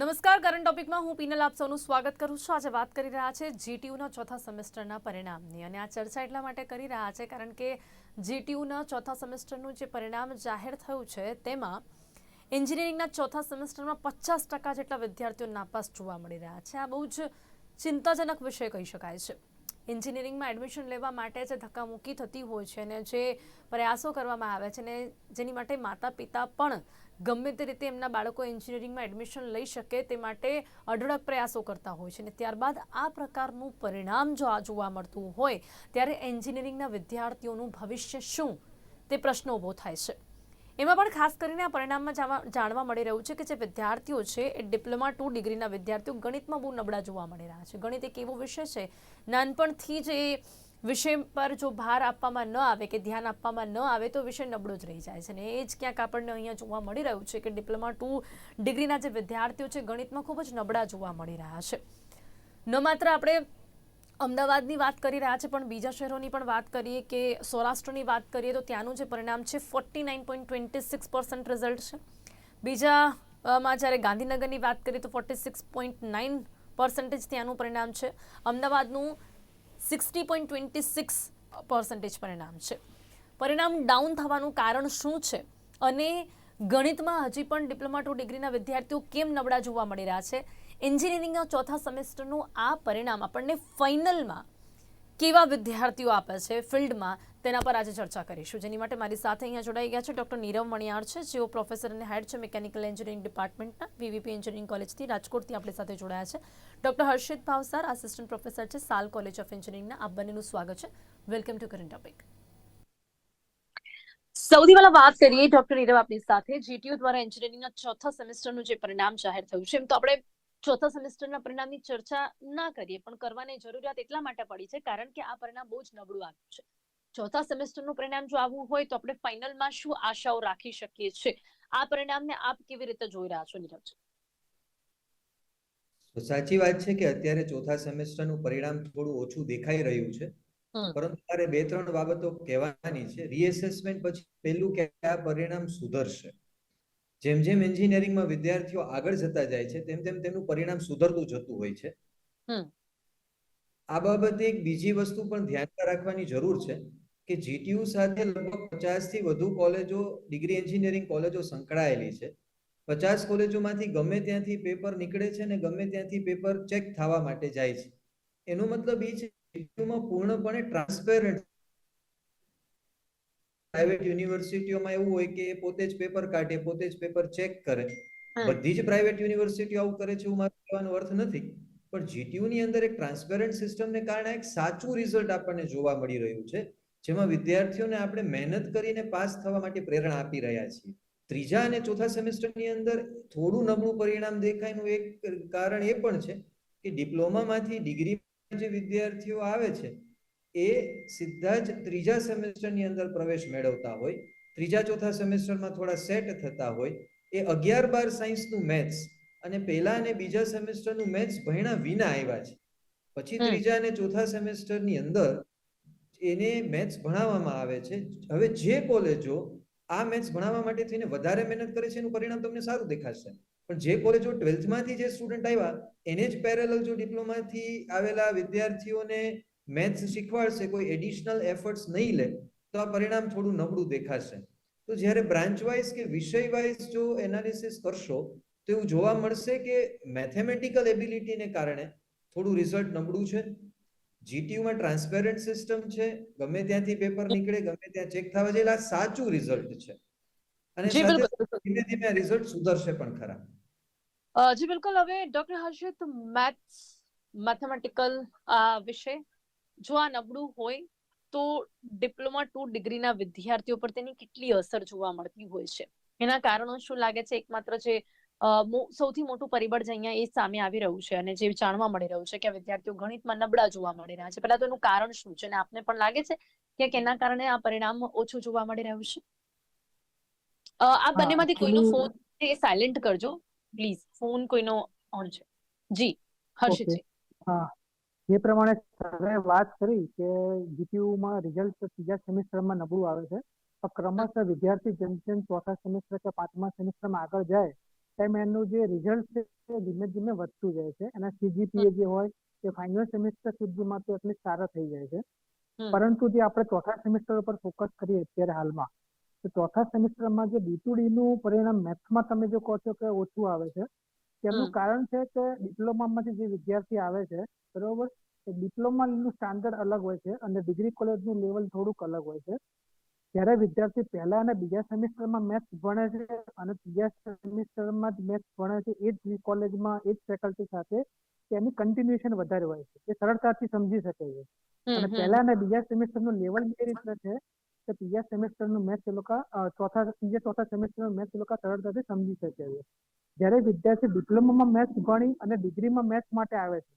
નમસ્કાર કરંટ ટોપિકમાં હું પીનલ આપ સૌનું સ્વાગત કરું છું. આજે વાત કરી રહ્યા છે જીટીયુના ચોથા સેમેસ્ટરના પરિણામની અને આ ચર્ચા એટલા માટે કરી રહ્યા છે કારણ કે જીટીયુના ચોથા સેમેસ્ટરનું જે પરિણામ જાહેર થયું છે તેમાં એન્જિનિયરિંગના ચોથા સેમેસ્ટરમાં પચાસ ટકા જેટલા વિદ્યાર્થીઓ નાપાસ જોવા મળી રહ્યા છે. આ બહુ જ ચિંતાજનક વિષય કહી શકાય છે. એન્જિનિયરિંગમાં એડમિશન લેવા માટે જે ધક્કામુક્કી થતી હોય છે અને જે પ્રયાસો કરવામાં આવે છે અને જેની માટે માતા પિતા પણ ગમે તે રીતે એમના બાળકો એન્જિનિયરિંગમાં એડમિશન લઈ શકે તે માટે અઢળક પ્રયાસો કરતા હોય છે અને ત્યારબાદ આ પ્રકારનું પરિણામ જો આ જોવા મળતું હોય, ત્યારે એન્જિનિયરિંગના વિદ્યાર્થીઓનું ભવિષ્ય શું? તે પ્રશ્ન ઊભો થાય છે. એમાં પણ ખાસ કરીને આ પરિણામમાં જાણવા મળી રહ્યું છે કે જે વિદ્યાર્થીઓ છે, એ ડિપ્લોમા ટુ ડિગ્રીના વિદ્યાર્થીઓ ગણિતમાં બહુ નબળા જોવા મળી રહ્યા છે. ગણિત એક એવો વિષય છે, નાનપણથી જ એ વિષય પર જો ભાર આપવામાં ન આવે કે ધ્યાન આપવામાં ન આવે તો વિષય નબળો જ રહી જાય છે. અને એ જ ક્યાંક આપણને અહીંયા જોવા મળી રહ્યું છે કે ડિપ્લોમા ટુ ડિગ્રીના જે વિદ્યાર્થીઓ છે, ગણિતમાં ખૂબ જ નબળા જોવા મળી રહ્યા છે. ન માત્ર આપણે અમદાવાદની વાત કરી રહ્યા છે, પણ બીજા શહેરોની પણ વાત કરીએ કે સૌરાષ્ટ્રની વાત કરીએ તો ત્યાંનું જે પરિણામ છે forty nine point twenty six percent result છે. બીજામાં જ્યારે ગાંધીનગરની વાત કરીએ તો forty six point nine percentage ત્યાંનું પરિણામ છે. અમદાવાદનું sixty point twenty six percentage પરિણામ છે. પરિણામ ડાઉન થવાનું કારણ શું છે? અને ગણિતમાં હજી પણ ડિપ્લોમા ટુ ડિગ્રીના વિદ્યાર્થીઓ કેમ નબળા જોવા મળી રહ્યા છે? એન્જિનિયરિંગના ચોથા સેમેસ્ટરનું આ પરિણામ આપણને ફાઇનલમાં કેવા વિદ્યાર્થીઓ આપે છે, ફિલ્ડમાં, તેના પર આજે ચર્ચા કરીશું. જેની માટે મારી સાથે અહીંયા જોડાઈ ગયા છે ડૉક્ટર નીરવ મણિયાર છે. જેઓ પ્રોફેસર અને હેડ છે મિકેનિકલ એન્જિનિયરિંગ ડિપાર્ટમેન્ટના વીવીપી એન્જિનિયરિંગ કોલેજથી રાજકોટથી આપણી સાથે જોડાયા છે. Doctor Harshit Bhavsar assistant professor છે સાલ કોલેજ ઓફ એન્જિનિયરિંગના આપ બંનેનું સ્વાગત છે. વેલકમ ટુ કરંટ ટોપિક સૌથી પહેલા વાત કરીએ ડોક્ટર નીરવ આપની સાથે. જીટીયુ દ્વારા એન્જિનિયરિંગના ચોથા સેમેસ્ટરનું જે પરિણામ જાહેર થયું છે, એમ તો આપણે ચોથા સેમેસ્ટરના પરિણામની ચર્ચા ના કરીએ પણ કરવાની જરૂરિયાત એટલા માટે પડી છે કારણ કે આ પરિણામ બહુ જ નબળું આવ્યું છે. ચોથા સેમેસ્ટરનું પરિણામ જો આવું હોય તો આપણે ફાઇનલમાં શું આશાઓ રાખી શકીએ છીએ? આ પરિણામને આપ કેવી રીતે જોઈ રહ્યા છો નીરજ? તો સાચી વાત છે કે અત્યારે ચોથા સેમેસ્ટરનું પરિણામ થોડું ઓછું દેખાઈ રહ્યું છે પરંતુ મારે બે ત્રણ બાબતો કહેવાની છે. રીએસેસમેન્ટ પછી પહેલું કે આ પરિણામ સુધરશે. જેમ જેમ એન્જિનિયરિંગમાં વિદ્યાર્થીઓ આગળ જતા જાય છે તેમ તેમ તેમનું પરિણામ સુધરતું જતું હોય છે. આ બાબતે એક બીજી વસ્તુ પણ ધ્યાનમાં રાખવાની જરૂર છે કે જીટીયુ સાથે લગભગ પચાસથી વધુ કોલેજો ડિગ્રી એન્જિનિયરિંગ કોલેજો સંકળાયેલી છે. પચાસ કોલેજોમાંથી ગમે ત્યાંથી પેપર નીકળે છે અને ગમે ત્યાંથી પેપર ચેક થવા માટે જાય છે. એનો મતલબ એ છે જીટીયુમાં પૂર્ણપણે ટ્રાન્સપેરન્ટ પ્રાઇવેટ યુનિવર્સિટીઓમાં એવું હોય કે પોતે જ પેપર કાઢે પોતે જ પેપર ચેક કરે. બધી જ પ્રાઇવેટ યુનિવર્સિટીઓ આવું કરે છે એવું મારો કહેવાનો અર્થ નથી. પણ જીટીયુ ની અંદર એક ટ્રાન્સપેરન્ટ સિસ્ટમને કારણે એક સાચું રિઝલ્ટ આપણને જોવા મળી રહ્યું છે. જેમાં વિદ્યાર્થીઓને આપણે મહેનત કરીને પાસ થવા માટે પ્રેરણા આપી રહ્યા છીએ. ત્રીજા અને ચોથા સેમેસ્ટરની અંદર થોડું નબળું પરિણામ દેખાયનું એક કારણ એ પણ છે કે ડિપ્લોમામાંથી ડિગ્રી જે વિદ્યાર્થીઓ આવે છે એ સીધા જ ત્રીજા સેમેસ્ટરની અંદર પ્રવેશ મેળવતા હોય ત્રીજા ચોથા સેમેસ્ટરમાં થોડા સેટ થતા હોય એ અગિયાર બાર સાયન્સનું મેથ્સ અને પહેલા અને બીજા સેમેસ્ટરનું મેથ્સ ભણ્યા વિના આવ્યા છે. પછી ત્રીજા અને ચોથા સેમેસ્ટરની અંદર એને મેથ્સ ભણાવવામાં આવે છે. હવે જે કોલેજો આ મેથ્સ ભણાવવા માટે થઈને વધારે મહેનત કરે છે એનું પરિણામ તમને સારું દેખાશે. પણ જે કોલેજો ટ્વેલ્થમાંથી જે સ્ટુડન્ટ આવ્યા એને જ પેરેલલ જો ડિપ્લોમાથી આવેલા વિદ્યાર્થીઓને મેથ્સ શીખવાડશે કોઈ એડિશનલ એફર્ટ્સ નહીં લે તો આ પરિણામ થોડું નબળું દેખાશે. તો જ્યારે બ્રાન્ચ વાઇઝ કે વિષય વાઇઝ જો એનાલિસિસ કરશો તો એવું જોવા મળશે કે મેથેમેટિકલ એબિલિટીને કારણે થોડું રિઝલ્ટ નબળું છે. જીટીયુમાં ટ્રાન્સપેરન્ટ સિસ્ટમ છે ગમે ત્યાંથી પેપર નીકળે ગમે ત્યાં ચેક થવા જાય આ સાચું રિઝલ્ટ છે. અને ધીમે ધીમે રિઝલ્ટ સુધરશે પણ ખરા. જી બિલકુલ. હવે ડોક્ટર હર્ષિત મેથ્સ મેથેમેટિકલ વિષય જો આ નબળું હોય તો ડિપ્લોમા ટુ ડિગ્રીના વિદ્યાર્થીઓ પર તેની કેટલી અસર જોવા મળતી હોય છે? એના કારણો શું લાગે છે? એકમાત્ર જે સૌથી મોટું પરિબળ જે અહીંયા એ સામે આવી રહ્યું છે અને જે જાણવા મળી રહ્યું છે કે વિદ્યાર્થીઓ ગણિતમાં નબળા જોવા મળી રહ્યા છે. પહેલા તો એનું કારણ શું છે અને આપને પણ લાગે છે કે એના કારણે આ પરિણામ ઓછું જોવા મળી રહ્યું છે? આ બંનેમાંથી કોઈનો ફોન છે સાયલેન્ટ કરજો. પ્લીઝ ફોન કોઈનો ઓન છે. જી હર્ષિતજી. હા. જે પ્રમાણે સરે વાત કરી કે જીટીયુમાં રિઝલ્ટ ત્રીજા સેમિસ્ટરમાં નબળું આવે છે. પણ ક્રમશઃ વિદ્યાર્થી જેમ જેમ ચોથા સેમિસ્ટર કે પાંચમા સેમિસ્ટરમાં આગળ જાય તેમ એનું જે રિઝલ્ટ છે એ ધીમે ધીમે વધતું જાય છે. એના સીજીપીએ જે હોય એ ફાઇનલ સેમેસ્ટર સુધીમાં તો એટલી સારા થઈ જાય છે. પરંતુ જે આપણે ચોથા સેમેસ્ટર ઉપર ફોકસ કરીએ અત્યારે હાલમાં તો ચોથા સેમેસ્ટરમાં જે ડી નું પરિણામ મેથ્સમાં તમે જો કહો છો કે ઓછું આવે છે તેનું. કારણ છે કે ડિપ્લોમામાંથી જે વિદ્યાર્થી આવે છે બરોબર? એ ડિપ્લોમાનું સ્ટાન્ડર્ડ અલગ હોય છે અને ડિગ્રી કોલેજનું લેવલ થોડુંક અલગ હોય છે. જ્યારે વિદ્યાર્થી પહેલા અને બીજા સેમિસ્ટરમાં મેથ્સ ભણે છે અને ત્રીજા સેમિસ્ટરમાં જ મેથ્સ ભણે છે એ જ કોલેજમાં એ જ ફેકલ્ટી સાથે તેની કન્ટિન્યુએશન વધારે હોય છે. એ સરળતાથી સમજી શકે છે. અને પહેલા અને બીજા સેમિસ્ટરનું લેવલ બે રીતના છે. કે ત્રીજા સેમેસ્ટરનું મેથ્સ એ લોકો ચોથા, ત્રીજા, ચોથા સેમેસ્ટરનું મેથ્સ એ લોકો સરળતાથી સમજી શકે છે. જ્યારે વિદ્યાર્થી ડિપ્લોમામાં મેથ્સ ગણી અને ડિગ્રીમાં મેથ્સ માટે આવે છે,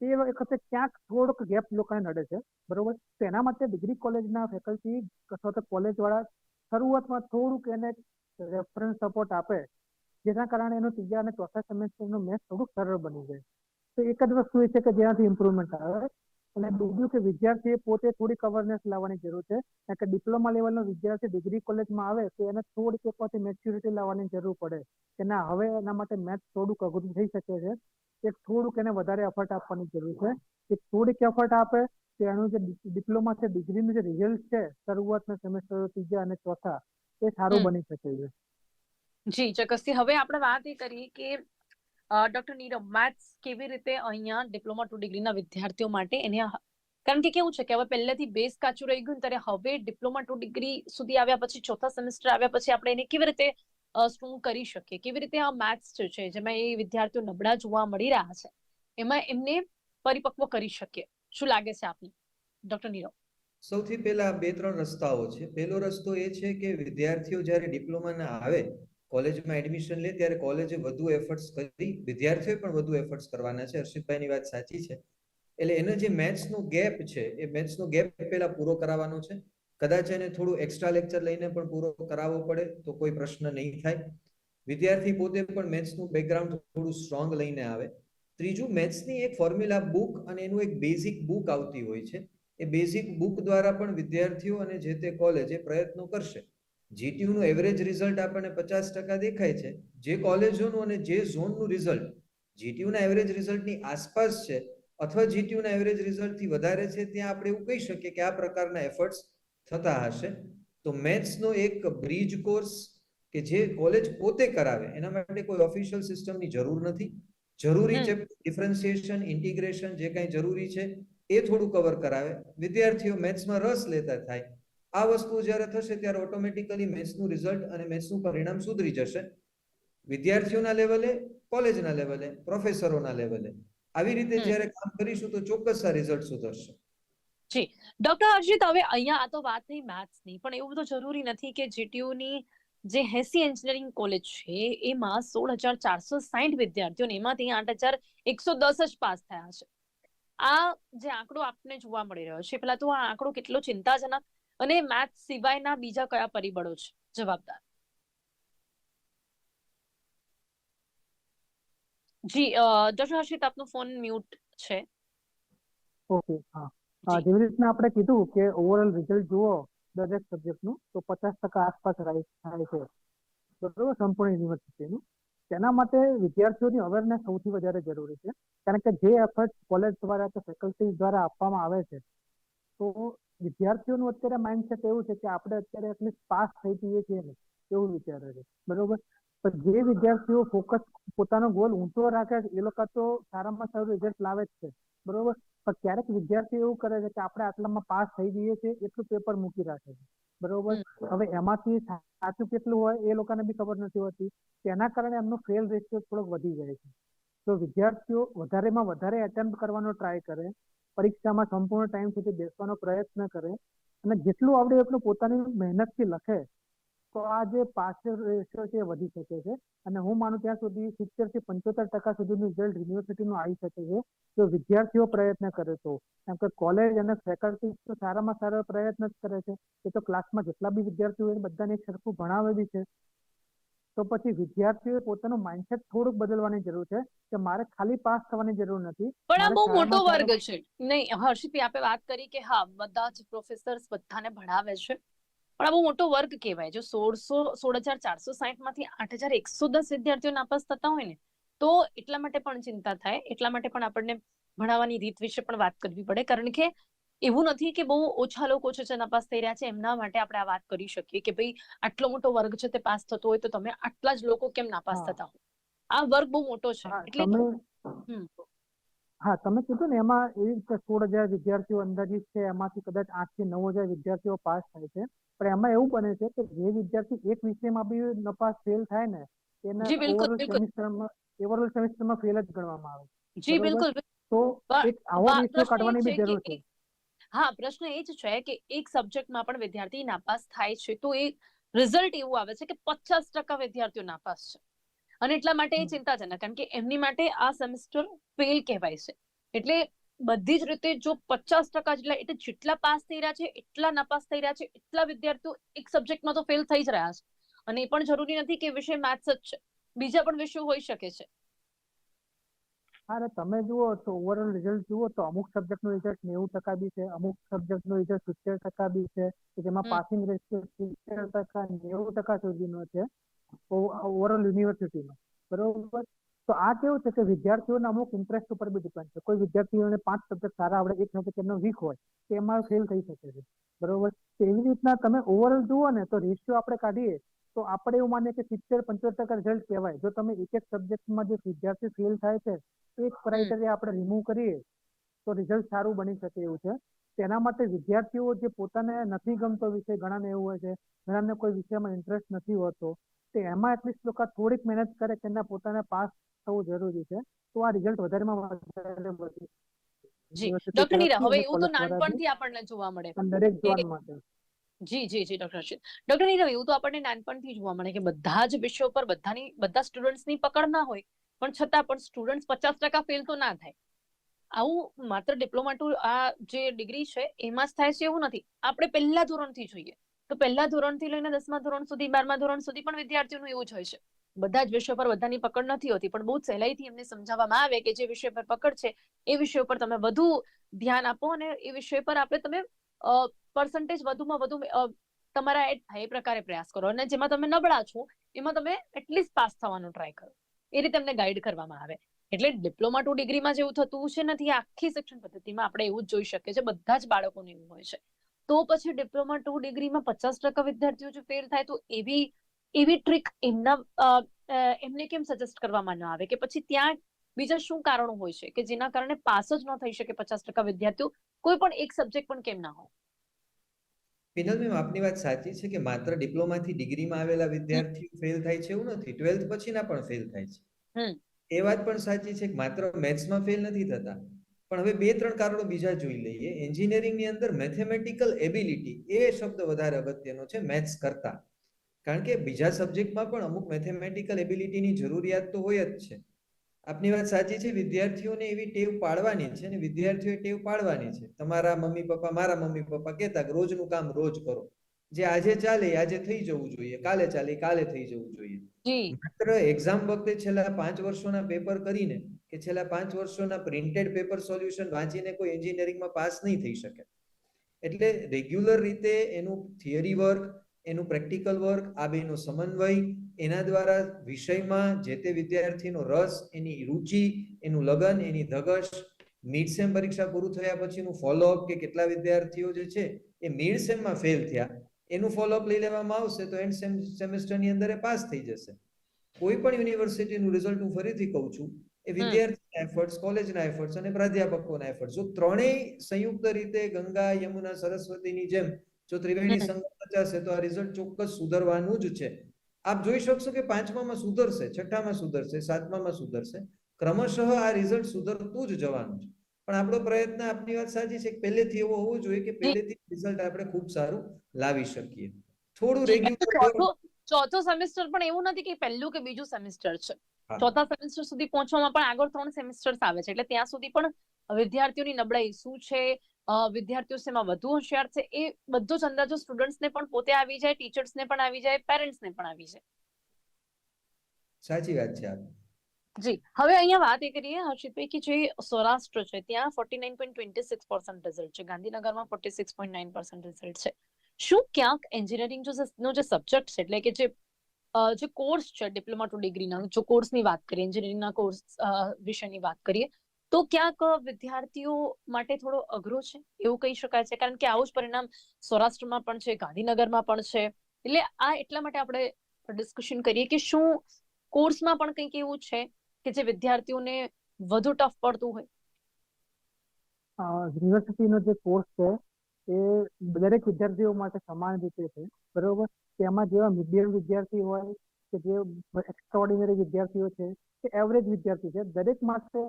તે વખતે ક્યાંક થોડોક ગેપ લોકોને નડે છે. બરોબર? તેના માટે ડિગ્રી કોલેજના ફેકલ્ટી અથવા તો કોલેજ વાળા શરૂઆતમાં થોડુંક એને રેફરન્સ સપોર્ટ આપે, જેના કારણે એનું ત્રીજા અને ચોથા સેમેસ્ટરનું મેથ્સ થોડુંક સરળ બની જાય. તો એક જ વસ્તુ એ છે કે જેનાથી ઇમ્પ્રુવમેન્ટ આવે. અને બીજું કે વિદ્યાર્થીએ પોતે થોડીક અવેરનેસ લાવવાની જરૂર છે. કારણ કે ડિપ્લોમા લેવલનો વિદ્યાર્થી ડિગ્રી કોલેજમાં આવે તો એને થોડીક એક વખતે મેચ્યુરિટી લાવવાની જરૂર પડે. કે ના હવે એના માટે મેથ્સ થોડુંક અઘરું થઈ શકે છે. એક થોડુંક એને વધારે એફર્ટ આપવાની જરૂર છે. કે થોડીક એફર્ટ આપે તો એનું જે ડિપ્લોમા છે ડિગ્રીનું જે રિઝલ્ટ છે શરૂઆતના સેમેસ્ટર ત્રીજા અને ચોથા એ સારું બની શકે છે. જી ચોક્કસથી. હવે આપણે વાત એ કરીએ કે ડોક્ટર નીરવ મેથ્સ કેવી રીતે અહીંયા ડિપ્લોમા ટુ ડિગ્રીના વિદ્યાર્થીઓ માટે એને કારણ કે કેવું છે કે હવે પહેલેથી બેઝ કાચું રહી ગયું ત્યારે હવે ડિપ્લોમા ટુ ડિગ્રી સુધી આવ્યા પછી ચોથા સેમેસ્ટર આવ્યા પછી આપણે એને કેવી રીતે સ્ટ્રોંગ કરી શકીએ? કેવી રીતે આ મેથ્સ છે, જેમાં એ વિદ્યાર્થીઓ નબળા જોવા મળી રહ્યા છે, એમાં એમને પરિપક્વ કરી શકીએ? શું લાગે છે આપને? ડોક્ટર નીરવ. સૌથી પહેલા બે ત્રણ રસ્તાઓ છે. પહેલો રસ્તો એ છે કે વિદ્યાર્થીઓ જ્યારે ડિપ્લોમાના આવે કોલેજમાં એડમિશન લે ત્યારે કોલેજે વધુ એફર્ટ્સ કરી, વિદ્યાર્થીઓએ પણ વધુ એફર્ટ્સ કરવાના છે. હર્ષિતભાઈની વાત સાચી છે. એટલે એનો જે મેથ્સનો ગેપ છે, એ મેથ્સનો ગેપ પહેલા પૂરો કરાવવાનો છે. કદાચ એને થોડું એક્સ્ટ્રા લેક્ચર લઈને પણ પૂરો કરાવવો પડે, તો કોઈ પ્રશ્ન નહીં થાય. વિદ્યાર્થી પોતે પણ મેથ્સનું બેકગ્રાઉન્ડ થોડું સ્ટ્રોંગ લઈને આવે. ત્રીજું મેથ્સની એક ફોર્મ્યુલા બુક અને એનું એક બેઝિક બુક આવતી હોય છે. એ બેઝિક બુક દ્વારા પણ વિદ્યાર્થીઓ અને જે તે કોલેજ પ્રયત્નો કરશે. GTU નું એવરેજ રિઝલ્ટ આપણને પચાસ ટકા દેખાય છે. જે કોલેજોનું અને જે ઝોનનું રિઝલ્ટ GTU ના એવરેજ રિઝલ્ટની આસપાસ છે અથવા GTU ના એવરેજ રિઝલ્ટથી વધારે છે ત્યાં આપણે એવું કહી શકીએ કે આ પ્રકારના એફર્ટ્સ થતા હશે. તો મેથ્સનો એક બ્રિજ કોર્સ કે જે કોલેજ પોતે કરાવે એના માટે કોઈ ઓફિશિયલ સિસ્ટમની જરૂર નથી. જરૂરી છે ડિફરન્સિએશન ઇન્ટિગ્રેશન જે કાંઈ જરૂરી છે એ થોડું કવર કરાવે. વિદ્યાર્થીઓ મેથ્સમાં રસ લેતા થાય. આ વસ્તુ જ્યારે થશે ત્યારે ઓટોમેટિકલી મેથ્સનું રિઝલ્ટ અને મેથ્સનું પરિણામ સુધરી જશે. વિદ્યાર્થીઓના લેવલે કોલેજના લેવલે પ્રોફેસરોના લેવલે. આવી રીતે જ્યારે કામ કરીશું તો ચોક્કસ આ રિઝલ્ટ સુધરશે. ડોક્ટર અર્જિત હવે અહીંયા આ તો વાત થઈ મેથ્સની પણ એવું બધું જરૂરી નથી કે જીટીયુની જે હેસી એન્જિનિયરિંગ કોલેજ છે એમાં સોળ હજાર ચારસો સાહીઠ વિદ્યાર્થીઓ એમાંથી આઠ હજાર એકસો દસ જ પાસ થયા છે. આ જે આંકડો આપને જોવા મળી રહ્યો છે પેલા તો આ આંકડો કેટલો ચિંતાજનક અને મેથ્સ સિવાયના બીજા કયા પરિબળો છે? જવાબદાર. જી ડોક્ટર હર્ષિત આપનો ફોન મ્યુટ છે. ઓકે હા. જેવી રીતના આપણે કીધું કે ઓવરઓલ રિઝલ્ટ જુઓ દરેક સબ્જેક્ટનું તો પચાસ ટકા આસપાસ થાય છે. બરોબર સંપૂર્ણ યુનિવર્સિટીનું તેના માટે વિદ્યાર્થીઓની અવેરનેસ સૌથી વધારે જરૂરી છે. કારણ કે જે એફર્ટ કોલેજ દ્વારા કે ફેકલ્ટી દ્વારા આપવામાં આવે છે તો વિદ્યાર્થીઓનું અત્યારે માઇન્ડસેટ એવું છે કે આપણે અત્યારે એટલીસ્ટ પાસ થઈ જઈએ છીએ ને એવું વિચારે છે. બરોબર? પણ જે વિદ્યાર્થીઓ ફોકસ પોતાનો ગોલ ઊંચો રાખે છે એ લોકો તો સારામાં સારું રિઝલ્ટ લાવે જ છે. બરોબર? પણ ક્યારેક વિદ્યાર્થીઓ એવું કરે છે કે આપણે આટલામાં પાસ થઈ જઈએ છીએ એટલું પેપર મૂકી રાખે છે. બરોબર? હવે એમાંથી સાચું કેટલું હોય એ લોકોને બી ખબર નથી હોતી. તેના કારણે એમનો ફેલ રેશિયો થોડોક વધી જાય છે. તો વિદ્યાર્થીઓ વધારેમાં વધારે એટેમ્પ્ટ કરવાનો ટ્રાય કરે. પરીક્ષામાં સંપૂર્ણ ટાઈમ સુધી બેસવાનો પ્રયત્ન કરે અને જેટલું આવડે એટલું પોતાની મહેનતથી લખે, તો આ જે પાસ રેશિયો છે વધી શકે છે. અને હું માનું ત્યાં સુધી સિત્તેરથી પંચોતેર ટકા સુધીનું રિઝલ્ટ યુનિવર્સિટીનું આવી શકે છે, જો વિદ્યાર્થીઓ પ્રયત્ન કરે તો. કેમ કે કોલેજ અને ફેકલ્ટી તો સારામાં સારા પ્રયત્ન જ કરે છે. એ તો ક્લાસમાં જેટલા બી વિદ્યાર્થીઓ હોય બધાને એક સરખું ભણાવે બી છે. તો પછી વિદ્યાર્થીઓએ પોતાનું માઇન્ડસેટ થોડુંક બદલવાની જરૂર છે કે મારે ખાલી પાસ થવાની જરૂર નથી. પણ આ બહુ મોટો વર્ગ છે. નહીં હર્ષિતભાઈ આપે વાત કરી કે હા બધા જ પ્રોફેસર્સ બધાને ભણાવે છે. પણ આ બહુ મોટો વર્ગ કહેવાય. જો સોળસો સોળ હજાર ચારસો સાહીઠમાંથી આઠ હજાર એકસો દસ વિદ્યાર્થીઓ નાપાસ થતા હોય ને તો એટલા માટે પણ ચિંતા થાય. એટલા માટે પણ આપણને ભણાવવાની રીત વિશે પણ વાત કરવી પડે. કારણ કે એવું નથી કે બહુ ઓછા લોકો છે જેના પાસ થઈ રહ્યા છે એમના માટે આપણે આ વાત કરી શકીએ કે ભાઈ આટલો મોટો વર્ગ છે તે પાસ થતો હોય તો તમે આટલા જ લોકો કેમ ના પાસ થતા હો આ વર્ગ બહુ મોટો છે એટલે હા તમે કીધું ને એમાં એવી રીતે સોળ હજાર વિદ્યાર્થીઓ અંદાજિત છે એમાંથી કદાચ આઠથી નવ હજાર વિદ્યાર્થીઓ પાસ થાય છે. પણ એમાં એવું બને છે કે જે વિદ્યાર્થી એક વિષયમાં બી નપાસ ફેલ થાય ને એને જી, ઓવરઓલ સેમિસ્ટરમાં ઓવરઓલ સેમિસ્ટરમાં ફેલ જ ગણવામાં આવે જી બિલકુલ તો એક આવો વા- રેશિયો પ્રશ્ન એ કાઢવાની બી જરૂર છે. હા પ્રશ્ન એ જ છે કે એક સબ્જેક્ટમાં પણ વિદ્યાર્થી નાપાસ થાય છે તો એ રિઝલ્ટ એવું આવે છે કે પચાસ ટકા વિદ્યાર્થીઓ નાપાસ છે. અને એટલા માટે એ. ચિંતાજનક કારણ કે એમની માટે આ સેમેસ્ટર ફેલ કહેવાય છે. એટલે બધી જ રીતે જો પચાસ ટકા જેટલા એટલે જેટલા પાસ થઈ રહ્યા છે એટલા નાપાસ થઈ રહ્યા છે એટલા વિદ્યાર્થીઓ એક સબ્જેક્ટમાં તો ફેલ થઈ જ રહ્યા છે. અને એ પણ જરૂરી નથી કે વિષય મેથ્સ જ છે. બીજા પણ વિષયો હોઈ શકે છે. અરે તમે જુઓ તો ઓવરઓલ રિઝલ્ટ જુઓ તો અમુક સબ્જેક્ટનું રિઝલ્ટ નેવું ટકા બી છે અમુક સબ્જેક્ટનું રિઝલ્ટ સિત્તેર ટકા બી છે કે જેમાં પાસિંગ રેશિયો સિત્તેર ટકા નેવું ટકા સુધીનો છે ઓવરઓલ યુનિવર્સિટીનો બરોબર? તો આ કેવું છે કે વિદ્યાર્થીઓના અમુક ઇન્ટરેસ્ટ ઉપર બી ડિપેન્ડ છે. કોઈ વિદ્યાર્થીઓને પાંચ સબ્જેક્ટ સારા આવડે એક સબ્જેક્ટ એમનો વીક હોય તો એમાં ફેલ થઈ શકે છે. બરોબર? તો એવી રીતના તમે ઓવરઓલ જુઓ ને તો રેશિયો આપણે કાઢીએ તો આપણે એવું માનીએ કે સિત્તેર પંચોતેર ટકા રિઝલ્ટ કહેવાય. જો તમે એક એક સબ્જેક્ટમાં જે વિદ્યાર્થી ફેલ થાય છે એક ક્રાઇટેરિયા આપણે રિમૂવ કરીએ તો રિઝલ્ટ સારું બની શકે એવું છે. તેના માટે વિદ્યાર્થીઓ જે પોતાને નથી ગમતો વિષય ઘણાને એવું હોય છે ઘણાને કોઈ વિષયમાં ઇન્ટરેસ્ટ નથી હોતો તે એમાં એટલીસ્ટ લોકો થોડીક મહેનત કરે કે એના પોતાને પાસ થવું જરૂરી છે. તો આ રિઝલ્ટ વધારેમાં વધારે વધી જી. ડોક્ટર નીરા હવે એવું તો નાનપણથી આપણને જોવા મળે. દરેક જોવા માટે. જી જી જી ડોક્ટર હર્ષિત. ડોક્ટર નીરવ એવું તો આપણને નાનપણથી જોવા મળે કે બધા જ વિષયો પર બધાની, બધા સ્ટુડન્ટ્સની પકડ ના હોય, પણ છતાં પણ સ્ટુડન્ટ્સ પચાસ ટકા ફેલ તો ના થાય. આવું માત્ર ડિપ્લોમા ટુ આ જે ડિગ્રી છે, એમાં જ થાય છે એવું નથી. આપણે પહેલા ધોરણથી જોઈએ. તો પહેલા ધોરણથી લઈને દસમા ધોરણ સુધી, બારમા ધોરણ સુધી પણ વિદ્યાર્થીઓનું એવું જ હોય છે. બધા જ વિષયો પર બધાની પકડ નથી હોતી, પણ બહુ સહેલાઈથી એમને સમજાવવામાં આવે કે જે વિષય પર પકડ છે, એ વિષયો પર તમે વધુ ધ્યાન આપો અને એ વિષય પર આપણે તમે પર્સન્ટેજ વધુમાં વધુ તમારા એડ થાય એ પ્રકારે પ્રયાસ કરો. અને જેમાં તમે નબળા છો, એમાં તમે એટલીસ્ટ પાસ થવાનો ટ્રાય કરો. એ રીતે તમને ગાઈડ કરવામાં આવે. એટલે ડિપ્લોમા ટુ ડિગ્રીમાં જેવું થતું છે નથી, આખી શિક્ષણ પદ્ધતિમાં આપણે એવું જ જોઈ શકીએ છીએ, બધા જ બાળકોને એવું હોય છે. તો પછી ડિપ્લોમા ટુ ડિગ્રીમાં પચાસ ટકા વિદ્યાર્થીઓ જો ફેલ થાય તો એવી એવી ટ્રીક એમના એમને કેમ સજેસ્ટ કરવામાં ન આવે? કે પછી ત્યાં બીજા શું કારણો હોય છે? કે જેના કારણે પાસ જ ન થઈ શકે પચાસ ટકા વિદ્યાર્થીઓ કોઈ પણ એક સબ્જેક્ટ પણ કેમ ના હોય. પિનલ મેમ આપની વાત સાચી છે કે માત્ર ડિપ્લોમાથી ડિગ્રીમાં આવેલા વિદ્યાર્થીઓ ફેલ થાય છે એવું નથી. ટ્વેલ્થ પછીના પણ ફેલ થાય છે. એ વાત પણ સાચી છે કે માત્ર મેથ્સમાં ફેલ નથી થતા. પણ હવે બે ત્રણ કારણો બીજા જોઈ લઈએ. એન્જિનિયરિંગની અંદર મેથેમેટિકલ એબિલિટી એ શબ્દ વધારે અગત્યનો છે મેથ્સ કરતા. કારણ કે બીજા સબ્જેક્ટમાં પણ અમુક મેથેમેટિકલ એબિલિટીની જરૂરિયાત તો હોય જ છે. આપની વાત સાચી છે વિદ્યાર્થીઓને એવી ટેવ પાડવાની છે ને વિદ્યાર્થીઓએ ટેવ પાડવાની છે. તમારા મમ્મી પપ્પા મારા મમ્મી પપ્પા કહેતા કે રોજનું કામ રોજ કરો. જે આજે ચાલે આજે થઈ જવું જોઈએ. કાલે ચાલે કાલે થઈ જવું જોઈએ. માત્ર એક્ઝામ વખતે છેલ્લા પાંચ વર્ષોના પેપર કરીને કે છેલ્લા પાંચ વર્ષોના પ્રિન્ટેડ પેપર સોલ્યુશન વાંચીને કોઈ એન્જિનિયરિંગમાં પાસ નહીં થઈ શકે. એટલે રેગ્યુલર રીતે એનું થિયરી વર્ક એનું પ્રેક્ટિકલ વર્ક આ બેનો સમન્વય એના દ્વારા વિષયમાં જે તે વિદ્યાર્થીનો રસ એની રુચિ એનું લગન એની ધગશ મિડ સેમ પરીક્ષા પૂરું થયા પછીનું ફોલોઅપ કે કેટલા વિદ્યાર્થીઓ જે છે એ મિડ સેમમાં ફેલ થયા. એનું ફોલોઅપ લઈ લેવામાં આવશે તો એન્ડ સેમેસ્ટરની અંદર એ પાસ થઈ જશે. કોઈ પણ યુનિવર્સિટીનું રિઝલ્ટ હું ફરીથી કહું છું એ વિદ્યાર્થીના એફર્ટ્સ કોલેજના એફર્ટ્સ અને પ્રાધ્યાપકોના એફર્ટ્સ જો ત્રણેય સંયુક્ત રીતે ગંગા યમુના સરસ્વતીની જેમ જો ત્રિવેણી સંગમ રચાશે તો આ રિઝલ્ટ ચોક્કસ સુધરવાનું જ છે. આપ જોઈ શકશો કે પાંચમામાં સુધરશે છઠ્ઠામાં સુધરશે સાતમામાં સુધરશે. ક્રમશઃ આ રિઝલ્ટ સુધરતું જ જવાનું છે. પણ આપણો પ્રયત્ન આપની વાત સાચી છે કે પહેલેથી એવો હોવો જોઈએ કે પહેલેથી રિઝલ્ટ આપણે ખૂબ સારું લાવી શકીએ. થોડું રેગ્યુલર ચોથો સેમેસ્ટર પણ એવું નથી કે પહેલું કે બીજું સેમેસ્ટર છે. ચોથા સેમેસ્ટર સુધી પહોંચવામાં પણ આગળ ત્રણ સેમેસ્ટર્સ આવે છે. એટલે ત્યાં સુધી પણ વિદ્યાર્થીઓની નબળાઈ શું છે? વિદ્યાર્થીઓ શેમાં વધુ હોશિયાર છે એ બધો જ અંદાજો સ્ટુડન્ટ્સને પણ પોતે આવી જાય ટીચર્સને પણ આવી જાય પેરેન્ટ્સને પણ આવી જાય. સાચી વાત છે આપ. જી હવે અહીંયા વાત એ કરીએ હર્ષિતભાઈ કે જે સૌરાષ્ટ્ર છે ત્યાં forty nine point twenty six percent result છે. ગાંધીનગરમાં forty six point nine percent result છે. શું ક્યાંક એન્જિનિયરિંગ જો નો જે સબ્જેક્ટ છે એટલે કે જે જે કોર્સ છે ડિપ્લોમા ટુ ડિગ્રીના જો કોર્સની વાત કરીએ એન્જિનિયરિંગના કોર્સ વિશેની વાત કરીએ તો ક્યાંક વિદ્યાર્થીઓ માટે થોડો અઘરો છે, એવું કહી શકાય છે. કારણ કે આવું જ પરિણામ સૌરાષ્ટ્રમાં પણ છે, ગાંધીનગરમાં પણ છે. એટલે આ એટલા માટે આપણે ડિસ્કશન કરીએ કે શું કોર્સમાં પણ કંઈક એવું છે કે જે વિદ્યાર્થીઓને વધુ ટફ પડતું હોય? યુનિવર્સિટીનો જે કોર્સ છે, એ દરેક વિદ્યાર્થીઓ માટે સમાન રીતે છે, બરોબર? તેમાં જેવા મીડિયમ વિદ્યાર્થી હોય, કે જે એક્સ્ટ્રાઓર્ડિનરી વિદ્યાર્થીઓ છે કે એવરેજ વિદ્યાર્થી છે. દરેક માટે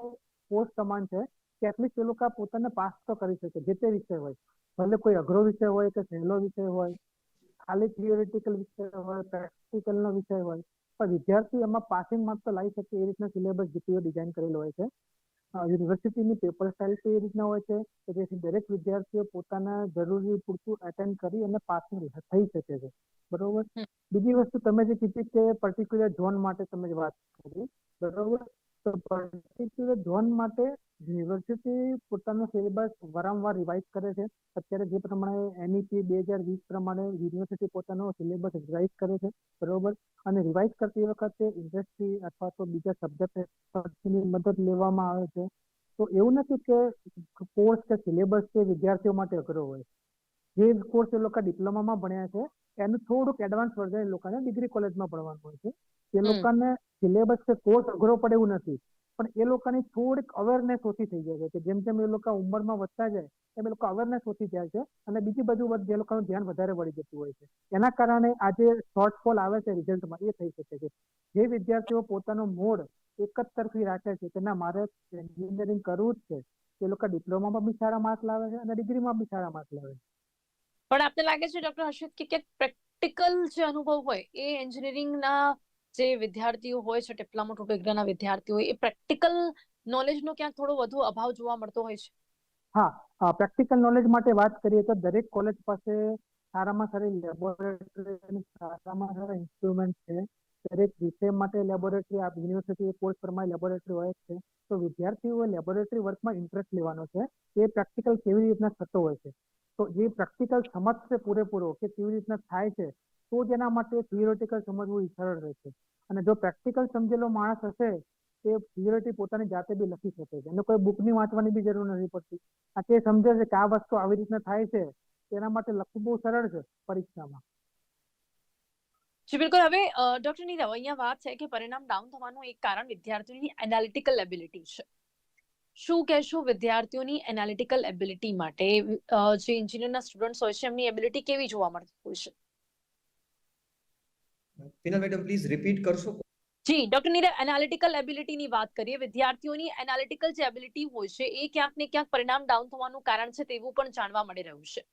કોર્સ સમાન છે કે એટલીસ્ટ એ લોકો પોતાને પાસ તો કરી શકે જે તે વિષય હોય. ભલે કોઈ અઘરો વિષય હોય કે સહેલો વિષય હોય ખાલી થિયોરિટિકલ વિષય હોય પ્રેક્ટિકલનો વિષય હોય પણ વિદ્યાર્થી એમાં પાસિંગ માર્ક તો લાવી શકે એ રીતના સિલેબસ જીપીઓ ડિઝાઇન કરેલો હોય છે. યુનિવર્સિટીની પેપર સ્ટાઇલ તો એ રીતના હોય છે કે જેથી દરેક વિદ્યાર્થીઓ પોતાના જરૂરી પૂરતું અટેન્ડ કરી અને પાસિંગ થઈ શકે છે. બરોબર? બીજી વસ્તુ તમે જે કીધી કે પર્ટિક્યુલર ઝોન માટે તમે જે વાત કરી બરોબર? પર્ટિક્યુલર ઝોન માટે યુનિવર્સિટી પોતાનો સિલેબસ વારંવાર રિવાઇઝ કરે છે. અત્યારે જે પ્રમાણે એનઈપી બે હજાર વીસ પ્રમાણે યુનિવર્સિટી પોતાનો સિલેબસ રિવાઇઝ કરે છે. બરોબર? અને રિવાઇઝ કરતી વખતે ઇન્ડસ્ટ્રી અથવા તો બીજા સબ્જેક્ટની મદદ લેવામાં આવે છે. તો એવું નથી કે કોર્સ કે સિલેબસ કે વિદ્યાર્થીઓ માટે અઘરો હોય. જે કોર્સ એ લોકો ડિપ્લોમામાં ભણ્યા છે, એનું થોડુંક એડવાન્સ વર્ઝન એ લોકોને ડિગ્રી કોલેજમાં ભણવાનું હોય છે. એ લોકોને સિલેબસ કે કોર્સ અઘરો પડે એવું નથી. પણ એ લોકોની થોડીક અવેરનેસ ઓછી થઈ જાય છે કે જેમ જેમ એ લોકો ઉંમરમાં વધતા જાય એમ એ લોકો અવેરનેસ ઓછી જાય છે અને બીજી બાજુ વધ- જે લોકોનું ધ્યાન વધારે વળી જતું હોય છે. એના કારણે આ જે શોર્ટફોલ આવે છે રિઝલ્ટમાં એ થઈ શકે છે. જે વિદ્યાર્થીઓ પોતાનો મોડ એક જ તરફી રાખે છે કે ના મારે એન્જિનિયરિંગ કરવું જ છે. એ લોકો ડિપ્લોમામાં બી સારા માર્ક લાવે છે અને ડિગ્રીમાં બી સારા માર્ક લાવે છે. પણ આપને લાગે છે ડોક્ટર હર્ષિત કે પ્રેક્ટિકલ જે અનુભવ હોય એ એન્જિનિયરિંગના જે વિદ્યાર્થીઓ હોય છે, ટેપલા ટુ ડિગ્રીના વિદ્યાર્થીઓ, એ પ્રેક્ટિકલ નોલેજનો ક્યાંક થોડો વધુ અભાવ જોવા મળતો હોય છે. હા પ્રેક્ટિકલ નોલેજ માટે વાત કરીએ તો દરેક કોલેજ પાસે સારામાં સારી લેબોરેટરી અને સારામાં સારા ઇન્સ્ટ્રુમેન્ટ છે. દરેક વિષય માટે લેબોરેટરી આ યુનિવર્સિટી કોર્સ પ્રમાણે લેબોરેટરી હોય છે. તો વિદ્યાર્થીઓએ લેબોરેટરી વર્કમાં ઇન્ટરેસ્ટ લેવાનો છે. એ પ્રેક્ટિકલ કેવી રીતના થતો હોય છે? તો જે પ્રેક્ટિકલ સમજશે પૂરેપૂરો કે કેવી રીતના થાય છે તો જ એના માટે થિયોરિટિકલ સમજવું સરળ રહેશે અને જો પ્રેક્ટિકલ સમજેલો માણસ હશે તે થિયોરિટી પોતાની જાતે બી લખી શકે છે. એને કોઈ બુકની વાંચવાની બી જરૂર નથી પડતી. આ તે સમજે છે કે આ વસ્તુ આવી રીતના થાય છે, તેના માટે લખવું બહુ સરળ છે પરીક્ષામાં. જી, બિલકુલ. હવે ડોક્ટર નીરવ, અહીંયા વાત છે કે પરિણામ ડાઉન થવાનું એક કારણ વિદ્યાર્થીઓની એનાલિટિકલ એબિલિટી છે. શું કહેશો વિદ્યાર્થીઓની એનાલિટિકલ એબિલિટી માટે જે એન્જિનિયરના સ્ટુડન્ટ્સ હોય છે, એમની એબિલિટી કેવી જોવા મળતી હોય છે? પિનલ મેડમ પ્લીઝ રિપીટ કરશો? જી ડોક્ટર નીરવ એનાલિટિકલ એબિલિટીની વાત કરીએ. વિદ્યાર્થીઓની એનાલિટિકલ જે એબિલિટી હોય છે એ ક્યાંક ને ક્યાંક પરિણામ ડાઉન થવાનું કારણ છે તેવું પણ જાણવા મળી રહ્યું છે.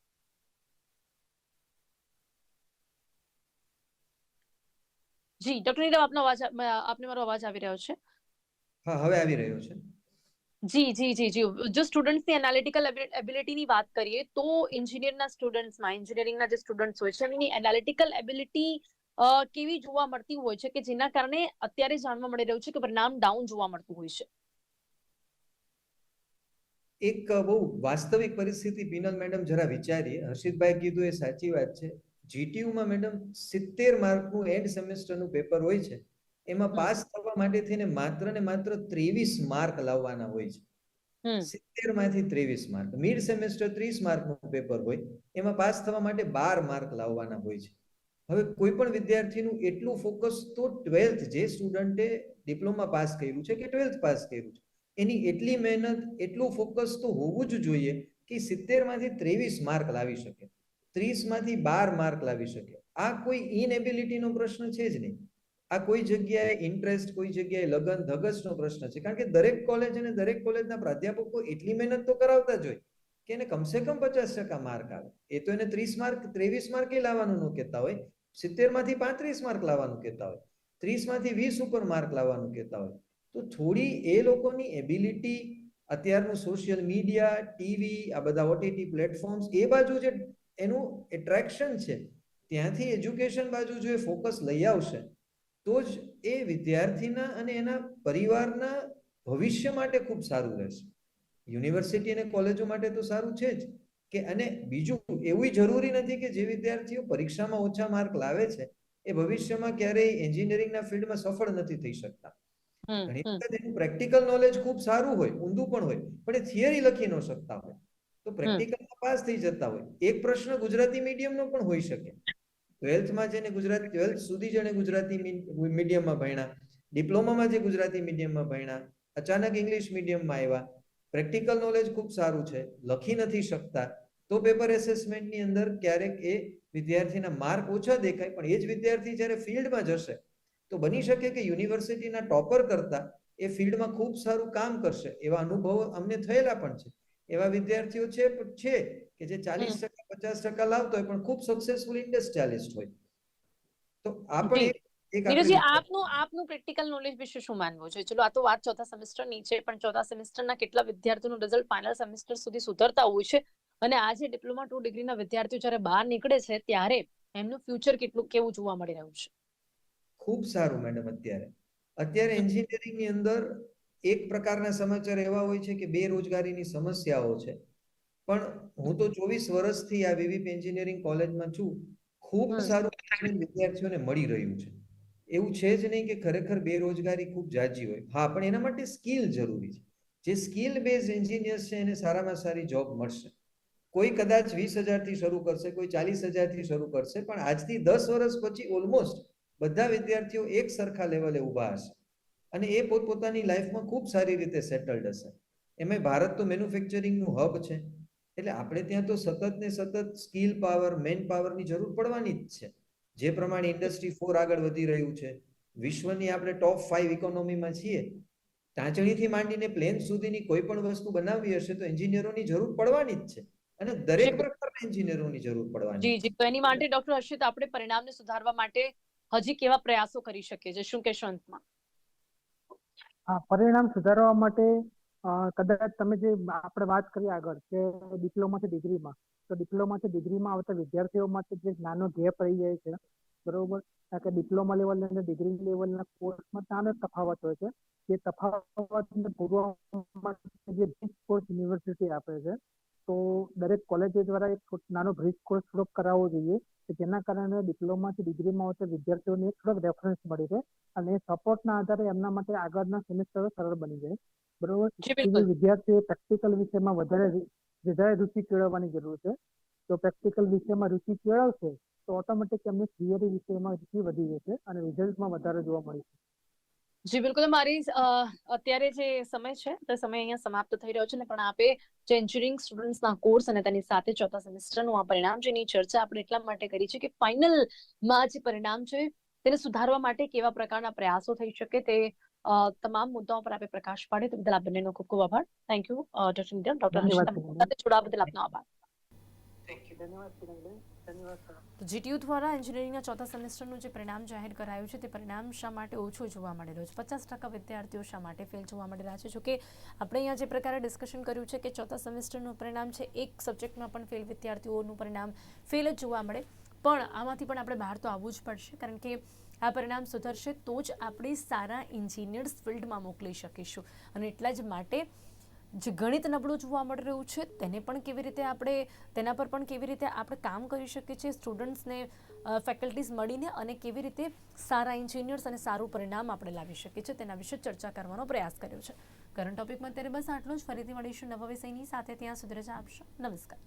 જી ડોક્ટર નીરવ આપનો અવાજ આપને મારો અવાજ આવી રહ્યો છે? હા હવે આવી રહ્યો છે. જી જી જી જી. જો સ્ટુડન્ટ્સની એનાલિટિકલ એબિલિટીની વાત કરીએ તો એન્જિનિયરના સ્ટુડન્ટ્સમાં એન્જિનિયરિંગના જે સ્ટુડન્ટ્સ હોય છે એમની એનાલિટિકલ એબિલિટી કેવી જોવા મળતી હોય છે કે જેના કારણે અત્યારે જાણવા મળી રહ્યું છે કે પરિણામ ડાઉન જોવા મળતું હોય છે? એક બહુ વાસ્તવિક પરિસ્થિતિ પિનલ મેડમ જરા વિચારીએ. હર્ષિતભાઈ કીધું એ સાચી વાત છે. જીટીયુમાં મેડમ સિત્તેર માર્કનું એન્ડ સેમેસ્ટરનું પેપર હોય છે. એમાં પાસ થવા માટે થઈને માત્ર ને માત્ર ત્રેવીસ માર્ક લાવવાના હોય છે. સિત્તેરમાંથી ત્રેવીસ માર્ક. મિડ સેમેસ્ટર ત્રીસ માર્કનું પેપર હોય. એમાં પાસ થવા માટે બાર માર્ક લાવવાના હોય છે. હવે કોઈ પણ વિદ્યાર્થીનું એટલું ફોકસ તો ટ્વેલ્થ જે સ્ટુડન્ટે ડિપ્લોમા પાસ કર્યું છે કે ટ્વેલ્થ પાસ કર્યું છે? એની એટલી મહેનત, એટલું ફોકસ તો હોવું જ જોઈએ કે સિત્તેરમાંથી ત્રેવીસ માર્ક લાવી શકે ત્રીસમાંથી બાર માર્ક લાવી શકે. આ કોઈ ઇનએબિલિટીનો પ્રશ્ન છે જ નહીં. આ કોઈ જગ્યાએ ઇન્ટરેસ્ટ કોઈ જગ્યાએ લગન, ધગસનો પ્રશ્ન છે. કારણ કે દરેક કોલેજ અને દરેક કોલેજના પ્રાધ્યાપકો એટલી મહેનત તો કરાવતા જ હોય કે એને કમસે કમ પચાસ ટકા માર્ક આવે. એ તો એને ત્રીસ માર્ક ત્રેવીસ માર્ક એ લાવવાનું ન કહેતા હોય. સિત્તેરમાંથી પાંત્રીસ માર્ક લાવવાનું કહેતા હોય. ત્રીસમાંથી વીસ ઉપર માર્ક લાવવાનું કહેતા હોય. તો થોડી એ લોકોની એબિલિટી અત્યારનું સોશિયલ મીડિયા ટીવી આ બધા ઓટીટી પ્લેટફોર્મ્સ એ બાજુ જે એનું એટ્રેક્શન છે, ત્યાંથી એજ્યુકેશન બાજુ જો એ ફોકસ લઈ આવશે, તો જ એ વિદ્યાર્થીના અને એના પરિવારના ભવિષ્ય માટે ખૂબ સારું રહેશે. યુનિવર્સિટી અને કોલેજો માટે તો સારું છે જ. કે અને બીજું એવું જરૂરી નથી કે જે વિદ્યાર્થીઓ પરીક્ષામાં ઓછા માર્ક લાવે છે એ ભવિષ્યમાં ક્યારેય એન્જિનિયરિંગના ફિલ્ડમાં સફળ નથી થઈ શકતા. ઘણી વખત એનું પ્રેક્ટિકલ નોલેજ ખૂબ સારું હોય ઊંધું પણ હોય પણ એ થિયરી લખી ન શકતા હોય. તો પ્રેક્ટિકલમાં પાસ થઈ જતા હોય. એક પ્રશ્ન ગુજરાતી મીડિયમનો પણ હોઈ શકે. ટ્વેલ્થમાં જેને ગુજરાતી ટ્વેલ્થ સુધી જેને ગુજરાતી મીડિયમમાં ભણ્યા ડિપ્લોમામાં જે ગુજરાતી મીડિયમમાં ભણ્યા અચાનક ઇંગ્લિશ મીડિયમમાં આવ્યા પ્રેક્ટિકલ નોલેજ ખૂબ સારું છે. લખી નથી શકતા. તો પેપર એસેસમેન્ટની અંદર ક્યારેક એ વિદ્યાર્થીના માર્ક ઓછા દેખાય પણ એ જ વિદ્યાર્થી જ્યારે ફિલ્ડમાં જશે તો બની શકે કે યુનિવર્સિટીના ટોપર કરતા એ ફિલ્ડમાં ખૂબ સારું કામ કરશે. એવા અનુભવો અમને થયેલા પણ છે. એવા વિદ્યાર્થીઓ છે છે કે જે ચાલીસ ટકા પચાસ ટકા લાવતો હોય પણ ખૂબ સક્સેસફુલ ઇન્ડસ્ટ્રીયાલિસ્ટ હોય. તો આ પણ નીરજજી આપનું આપનું પ્રેક્ટિકલ નોલેજ વિશે શું માનવું છે? ચલો આ તો વાત ચોથા સેમેસ્ટરની છે પણ ચોથા સેમેસ્ટરના કેટલા વિદ્યાર્થીઓનું રિઝલ્ટ ફાઇનલ સેમેસ્ટર સુધી સુધરતા હોય છે? અને આજે ડિપ્લોમા ટુ ડિગ્રીના વિદ્યાર્થીઓ જ્યારે બહાર નીકળે છે ત્યારે એમનું ફ્યુચર કેટલું કેવું જોવા મળી રહ્યું છે? ખૂબ સારું મેડમ અત્યારે. અત્યારે એન્જિનિયરિંગની અંદર એક પ્રકારના સમાચાર એવા હોય છે કે બેરોજગારીની સમસ્યાઓ છે. પણ હું તો ચોવીસ વર્ષથી આ વીવીપી એન્જિનિયરિંગ કોલેજમાં છું. ખૂબ સારું વિદ્યાર્થીઓને મળી રહ્યું છે. એવું છે જ નહીં કે ખરેખર બેરોજગારી ખૂબ જાજી હોય. હા, પણ એના માટે સ્કિલ જરૂરી છે. જે સ્કિલ બેઝ એન્જિનિયર્સ છે એને સારામાં સારી જોબ મળશે. કોઈ કદાચ વીસ હજારથી શરૂ કરશે, કોઈ ચાલીસ હજારથી શરૂ કરશે, પણ આજથી દસ વર્ષ પછી ઓલમોસ્ટ બધા વિદ્યાર્થીઓ એક સરખા લેવલે ઊભા હશે. અને એ પોતપોતાની લાઈફમાં ખૂબ સારી રીતે સેટલ્ડ હશે. એમાં ભારત તો મેન્યુફેક્ચરિંગનું હબ છે. એટલે આપણે ત્યાં તો સતત ને સતત સ્કિલ પાવર મેન પાવરની જરૂર પડવાની જ છે. જે પ્રમાણે ઇન્ડસ્ટ્રી ફોર આગળ વધી રહ્યું છે વિશ્વની આપણે ટોપ ફાઈવ ઇકોનોમીમાં છીએ ટાંચણીથી માંડીને પ્લેન સુધીની કોઈ પણ વસ્તુ બનાવવી હશે તો એન્જિનિયરોની જરૂર પડવાની જ છે અને દરેક પ્રકારના એન્જિનિયરોની જરૂર પડવાની જી જી. તો એની માટે ડોક્ટર હર્ષિત આપણે પરિણામને સુધારવા માટે હજી કેવા પ્રયાસો કરી શકીએ છીએ? શું કહેશો અંતમાં? હા પરિણામ સુધારવા માટે કદાચ તમે જે આપણે વાત કરી આગળ કે ડિપ્લોમાથી ડિગ્રીમાં તો ડિપ્લોમાથી ડિગ્રીમાં આવતા વિદ્યાર્થીઓ માટે જે નાનો ગેપ રહી જાય છે બરોબર? કારણ કે ડિપ્લોમા લેવલ અને ડિગ્રી લેવલના કોર્સમાં નાનો તફાવત હોય છે. જે તફાવતને પૂરવા જે બ્રિજ કોર્સ યુનિવર્સિટી આપે છે તો દરેક કોલેજ દ્વારા એક નાનો બ્રિજ કોર્સ થોડોક કરાવવો જોઈએ કે જેના કારણે ડિપ્લોમાથી ડિગ્રીમાં આવતા વિદ્યાર્થીઓને થોડોક રેફરન્સ મળી રહે અને સપોર્ટના આધારે એમના માટે આગળના સેમેસ્ટરો સરળ બની જાય. બરોબર? વિદ્યાર્થીએ પ્રેક્ટિકલ વિષયમાં વધારે વધારે રુચિ કેળવવાની જરૂર છે. તો પ્રેક્ટિકલ વિષયમાં રુચિ કેળવશે, તો ઓટોમેટિક એમની થિયરી વિષયમાં રુચિ વધી જશે અને રિઝલ્ટમાં વધારે જોવા મળી જી, બિલકુલ. મારી અત્યારે જે સમય છે, તે સમય અહીંયા સમાપ્ત થઈ રહ્યો છે ને, પણ આપે જે એન્જિનિયરિંગ સ્ટુડન્ટ્સના કોર્સ અને તેની સાથે ચોથા સેમેસ્ટરનું આ પરિણામ છે એની ચર્ચા આપણે એટલા માટે કરી છે કે ફાઇનલમાં જે પરિણામ છે, તેને સુધારવા માટે કેવા પ્રકારના પ્રયાસો થઈ શકે તે તમામ મુદ્દાઓ પર આપણે પ્રકાશ પાડે તે બદલ આપ બંનેનો ખૂબ ખૂબ આભાર. Thank you doctor Nidhan doctor જોડાવા બદલ આપનો આભાર. થેન્ક યુ ધન્યવાદ તો જીટીયુ દ્વારા એન્જિનિયરિંગના ચોથા સેમેસ્ટરનું જે પરિણામ જાહેર કરાયું છે તે પરિણામ શા માટે ઓછું જોવા મળી રહ્યું છે? પચાસ ટકા વિદ્યાર્થીઓ શા માટે ફેલ જોવા મળી રહ્યા છે? જોકે આપણે અહીંયા જે પ્રકારે ડિસ્કશન કર્યું છે કે ચોથા સેમેસ્ટરનું પરિણામ છે એક સબ્જેક્ટમાં પણ ફેલ વિદ્યાર્થીઓનું પરિણામ ફેલ જ જોવા મળે. પણ આમાંથી પણ આપણે બહાર તો આવવું જ પડશે, કારણ કે આ પરિણામ સુધરશે તો જ આપણે સારા એન્જિનિયર્સ ફિલ્ડમાં મોકલી શકીશું. અને એટલા જ માટે જે ગણિત નબળું જોવા મળી રહ્યું છે, તેને પણ કેવી રીતે આપણે, તેના પર પણ કેવી રીતે આપણે કામ કરી શકીએ છીએ સ્ટુડન્ટ્સને ફેકલ્ટીઝ મળીને અને કેવી રીતે સારા એન્જિનિયર્સ અને સારું પરિણામ આપણે લાવી શકીએ છીએ, તેના વિશે ચર્ચા કરવાનો પ્રયાસ કર્યો છે. કરંટ ટોપિકમાં અત્યારે બસ આટલું જ. ફરીથી મળીશું નવા વિષયની સાથે. ત્યાં સુધી રજા આપશો. નમસ્કાર.